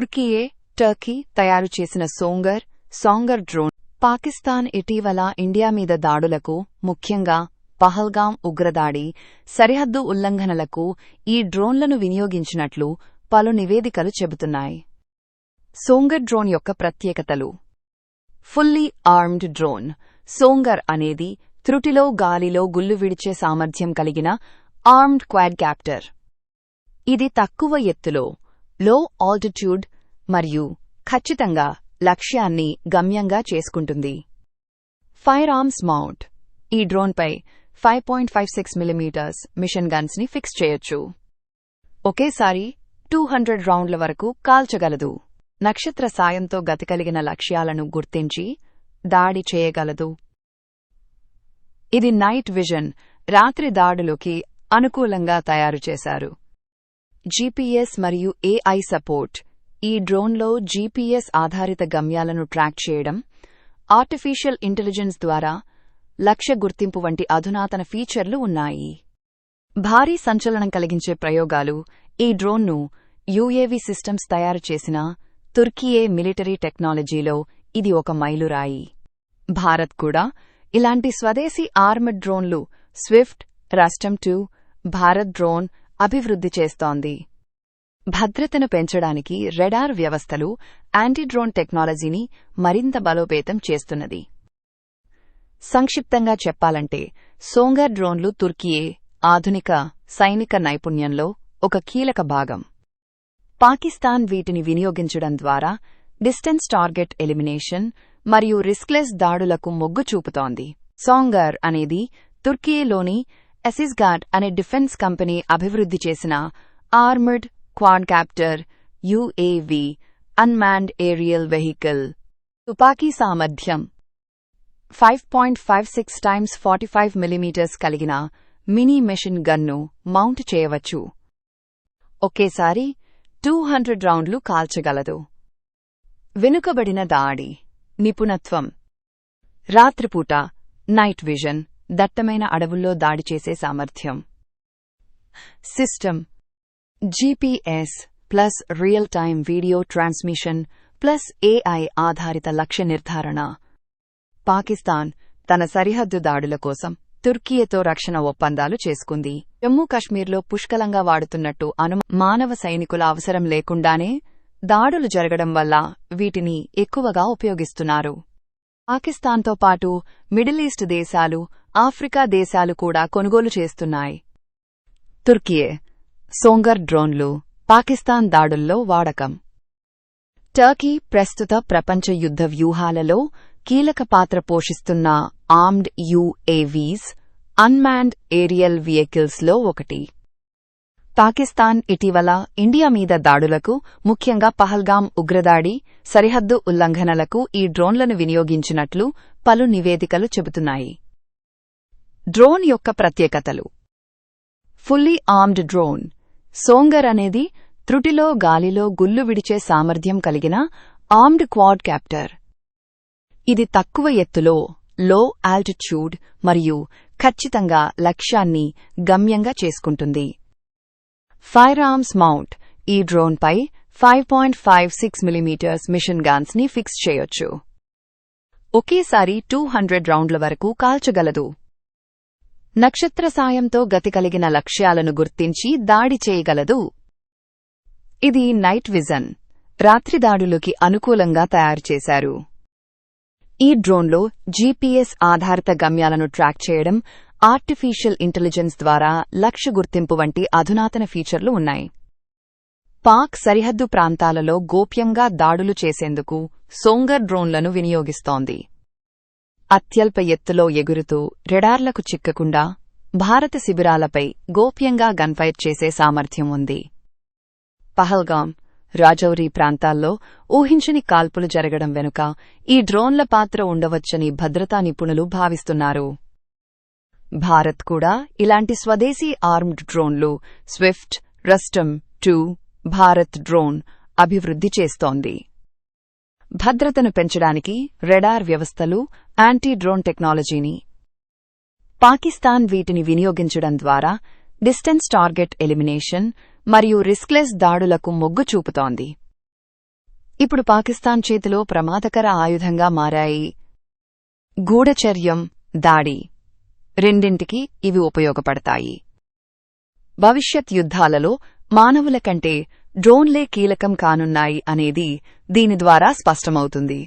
Turkiye Turkey తయారు చేసిన సోంగర్ Sanger drone. Pakistan ఇటీవల ఇండియా మీద దాడులకు ముఖ్యంగా పహల్గాం ఉగ్రదాడి సరిహద్దు ఉల్లంఘనలకు ఈ డ్రోన్లను వినియోగించినట్లు పలు నివేదికలు చెబుతున్నాయి. సోంగర్ డ్రోన్ యొక్క ప్రత్యేకతలు. Fully armed drone. సోంగర్ అనేది త్రుటిలో గాలిలో గుల్లు విడిచే సామర్థ్యం కలిగిన ఆర్మ్డ్ క్వాడ్ క్యాప్టర్. ఇది తక్కువ ఎత్తులో లో ఆల్టిట్యూడ్ మరియు ఖచ్చితంగా లక్ష్యాన్ని గమ్యంగా చేసుకుంటుంది. ఫైర్ ఆర్మ్స్ మౌంట్ ఈ డ్రోన్పై five point five six millimetres machine గన్స్ని fix చేయొచ్చు. ఒకేసారి టూ హండ్రెడ్ రౌండ్ల వరకు కాల్చగలదు. నక్షత్ర సాయంతో గతి కలిగిన లక్ష్యాలను గుర్తించి దాడి చేయగలదు. ఇది నైట్ విజన్ రాత్రి దాడులోకి అనుకూలంగా తయారు చేశారు. జీపీఎస్ మరియు ఏఐ సపోర్ట్ ఈ డ్రోన్లో జీపీఎస్ ఆధారిత గమ్యాలను ట్రాక్ చేయడం ఆర్టిఫిషియల్ ఇంటెలిజెన్స్ ద్వారా లక్ష్య గుర్తింపు వంటి అధునాతన ఫీచర్లు ఉన్నాయి. భారీ సంచలనం కలిగించే ప్రయోగాలు ఈ డ్రోన్ను యుఏవి సిస్టమ్స్ తయారు చేసిన తుర్కీయే మిలిటరీ టెక్నాలజీలో ఇది ఒక మైలురాయి. భారత్ కూడా ఇలాంటి స్వదేశీ ఆర్మడ్ డ్రోన్లు swift Rustom two Bharat drone అభివృద్ధి చేస్తోంది. భద్రతను పెంచడానికి రెడార్ వ్యవస్థలు యాంటీడ్రోన్ టెక్నాలజీని మరింత బలోపేతం చేస్తున్నది. సంక్షిప్తంగా చెప్పాలంటే సోంగర్ డ్రోన్లు తుర్కీయే ఆధునిక సైనిక నైపుణ్యంలో ఒక కీలక భాగం. పాకిస్తాన్ వీటిని వినియోగించడం ద్వారా డిస్టెన్స్ టార్గెట్ ఎలిమినేషన్ మరియు రిస్క్లెస్ దాడులకు మొగ్గు చూపుతోంది. సోంగర్ అనేది తుర్కియేలోని ఎసిస్గార్డ్ అనే డిఫెన్స్ కంపెనీ అభివృద్ధి చేసిన armoured quadcopter UAV unmanned aerial vehicle. తుపాకీ సామర్థ్యం. Five point five six times forty five millimetres కలిగిన మినీ మెషిన్ గన్ను మౌంట్ చేయవచ్చు. ఒకేసారి టూ హండ్రెడ్ రౌండ్లు కాల్చగలదు. వెనుకబడిన దాడి. నిపుణత్వం. రాత్రిపూట నైట్ విజన్. దట్టమైన అడవుల్లో దాడి చేసే సామర్థ్యం. System. GPS plus real time video transmission plus AI ఆధారిత లక్ష్య నిర్ధారణ. పాకిస్తాన్ తన సరిహద్దు దాడుల కోసం తుర్కీయతో రక్షణ ఒప్పందాలు చేసుకుంది. జమ్మూ కశ్మీర్లో పుష్కలంగా వాడుతున్నట్టు అను మానవ సైనికుల అవసరం లేకుండానే దాడులు జరగడం వల్ల వీటిని ఎక్కువగా ఉపయోగిస్తున్నారు. పాకిస్తాన్తో పాటు మిడిల్ ఈస్ట్ దేశాలు ఆఫ్రికా దేశాలు కూడా కొనుగోలు చేస్తున్నాయి. తుర్కియే సోంగర్ డ్రోన్లు పాకిస్తాన్ దాడుల్లో వాడకం. టర్కీ ప్రస్తుత ప్రపంచ యుద్ధ వ్యూహాలలో కీలక పాత్ర పోషిస్తున్న ఆర్మ్డ్ యుఏవీస్ అన్మాన్డ్ ఏరియల్ వెహికల్స్లో ఒకటి. పాకిస్తాన్ ఇటీవల ఇండియా మీద దాడులకు ముఖ్యంగా పహల్గాం ఉగ్రదాడి సరిహద్దు ఉల్లంఘనలకు ఈ డ్రోన్లను వినియోగించినట్లు పలు నివేదికలు చెబుతున్నాయి. డ్రోన్ యొక్క ప్రత్యేకతలు. ఫుల్లీ ఆర్మ్డ్ డ్రోన్ సోంగర్ అనేది త్రుటిలో గాలిలో గుల్లు విడిచే సామర్థ్యం కలిగిన ఆర్మ్డ్ క్వాడ్ క్యాప్టర్ ఇది తక్కువ ఎత్తులో లో ఆల్టిట్యూడ్ మరియు ఖచ్చితంగా లక్ష్యాన్ని గమ్యంగా చేసుకుంటుంది. ఫైర్ ఆర్మ్స్ మౌంట్ ఈ డ్రోన్పై five point five six millimetres machine గాన్స్ని fix చేయొచ్చు. ఒకేసారి టూ హండ్రెడ్ రౌండ్ల వరకు కాల్చగలదు. నక్షత్ర సాయంతో గతి కలిగిన లక్ష్యాలను గుర్తించి దాడి చేయగలదు. ఇది నైట్ విజన్. రాత్రి దాడులకి అనుకూలంగా తయారు చేశారు. ఈ డ్రోన్లో జీపీఎస్ ఆధారిత గమ్యాలను ట్రాక్ చేయడం ఆర్టిఫిషియల్ ఇంటెలిజెన్స్ ద్వారా లక్ష్య గుర్తింపు వంటి అధునాతన ఫీచర్లు ఉన్నాయి. పాక్ సరిహద్దు ప్రాంతాలలో గోప్యంగా దాడులు చేసేందుకు సోంగర్ డ్రోన్లను వినియోగిస్తోంది. అత్యల్ప ఎత్తులో ఎగురుతూ రెడార్లకు చిక్కకుండా భారత శిబిరాలపై గోప్యంగా గన్ఫైర్ చేసే సామర్థ్యం ఉంది. పహల్గాం రాజౌరీ ప్రాంతాల్లో ఊహించని కాల్పులు జరగడం వెనుక ఈ డ్రోన్ల పాత్ర ఉండవచ్చని భద్రతా నిపుణులు భావిస్తున్నారు. భారత్ కూడా ఇలాంటి స్వదేశీ ఆర్మ్డ్ డ్రోన్లు swift Rustom two Bharat drone అభివృద్ధి చేస్తోంది. భద్రతను పెంచడానికి రెడార్ వ్యవస్థలు యాంటీ డ్రోన్ టెక్నాలజీని. పాకిస్తాన్ వీటిని వినియోగించడం ద్వారా డిస్టెన్స్ టార్గెట్ ఎలిమినేషన్ మరియు రిస్క్లెస్ దాడులకు మొగ్గు చూపుతోంది. ఇప్పుడు పాకిస్తాన్ చేతిలో ప్రమాదకర ఆయుధంగా మారాయి. గూఢచర్యం దాడి. రెండింటికి ఇవి ఉపయోగపడతాయి. భవిష్యత్ యుద్ధాలలో మానవుల కంటే డ్రోన్లే కీలకం కానున్నాయి అనేది దీని ద్వారా స్పష్టమవుతుంది.